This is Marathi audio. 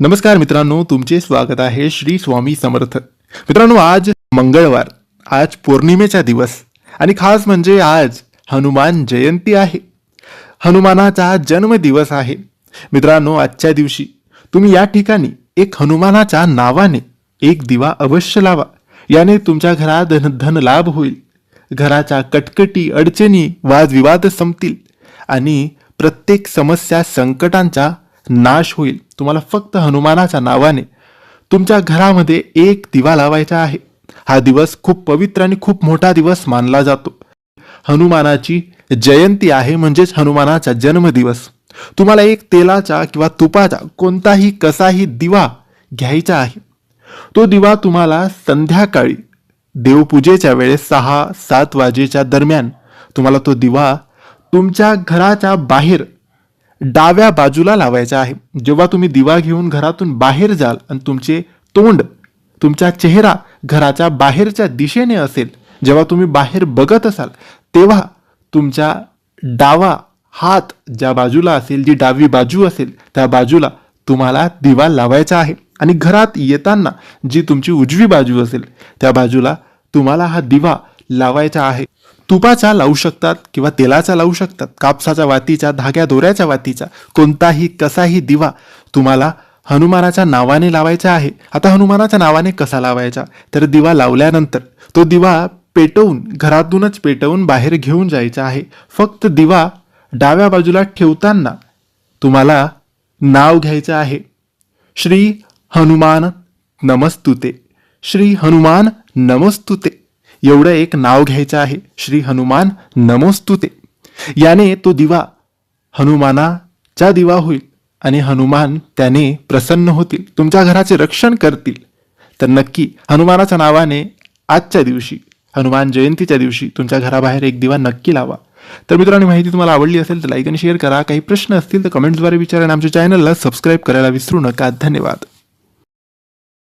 नमस्कार मित्रांनो तुमचे स्वागत आहे श्री स्वामी समर्थ. मित्रांनो आज मंगळवार आज पौर्णिमेचा दिवस आणि खास म्हणजे आज हनुमान जयंती आहे. हनुमानाचा जन्मदिवस आहे. मित्रांनो आजच्या दिवशी तुम्ही या ठिकाणी एक हनुमानाच्या नावाने एक दिवा अवश्य लावा. याने तुमच्या घरात धन धन लाभ होईल. घराच्या कटकटी अडचणी वादविवाद संपतील आणि प्रत्येक समस्या संकटांच्या नाश होईल. तुम्हाला फक्त हनुमानाच्या नावाने तुमच्या घरामध्ये एक दिवा लावायचा आहे. हा दिवस खूप पवित्र आणि खूप मोठा दिवस मानला जातो. हनुमानाची जयंती आहे म्हणजेच हनुमानाचा जन्मदिवस. तुम्हाला एक तेलाचा किंवा तुपाचा कोणताही कसाही दिवा घ्यायचा आहे. तो दिवा तुम्हाला संध्याकाळी देवपूजेच्या वेळेस सहा सात वाजेच्या दरम्यान तुम्हाला तो दिवा तुमच्या घराच्या बाहेर डाव्या बाजूला लावायचा आहे. जेव्हा तुम्ही दिवा घेऊन घरातून बाहेर जाल आणि तुमचे तोंड तुमचा चेहरा घराच्या बाहेरच्या दिशेने असेल जेव्हा तुम्ही बाहेर बघत असाल तेव्हा तुमच्या डावा हात ज्या बाजूला असेल जी डावी बाजू असेल त्या बाजूला तुम्हाला दिवा लावायचा आहे. आणि घरात येताना जी तुमची उजवी बाजू असेल त्या बाजूला तुम्हाला हा दिवा लावायचा आहे. तुपाचा लावू शकतात किंवा तेलाचा लावू शकतात. कापसाच्या वातीचा धाग्या दोऱ्याच्या वातीचा कोणताही कसाही दिवा तुम्हाला हनुमानाच्या नावाने लावायचा आहे. आता हनुमानाच्या नावाने कसा लावायचा? तर दिवा लावल्यानंतर तो दिवा पेटवून घरातूनच पेटवून बाहेर घेऊन जायचा आहे. फक्त दिवा डाव्या बाजूला ठेवताना तुम्हाला नाव घ्यायचं आहे. श्री हनुमान नमस्तुते. श्री हनुमान नमस्तुते. एवढं एक नाव घ्यायचं आहे श्री हनुमान नमोस्तुते. याने तो दिवा हनुमानाचा दिवा होईल आणि हनुमान त्याने प्रसन्न होतील तुमच्या घराचे रक्षण करतील. तर नक्की हनुमानाच्या नावाने आजच्या दिवशी हनुमान जयंतीच्या दिवशी तुमच्या घराबाहेर एक दिवा नक्की लावा. तर मित्रांनो माहिती तुम्हाला आवडली असेल तर लाईक आणि शेअर करा. काही प्रश्न असतील तर कमेंट्सद्वारे विचारा आणि आमच्या चॅनलला सबस्क्राईब करायला विसरू नका. धन्यवाद.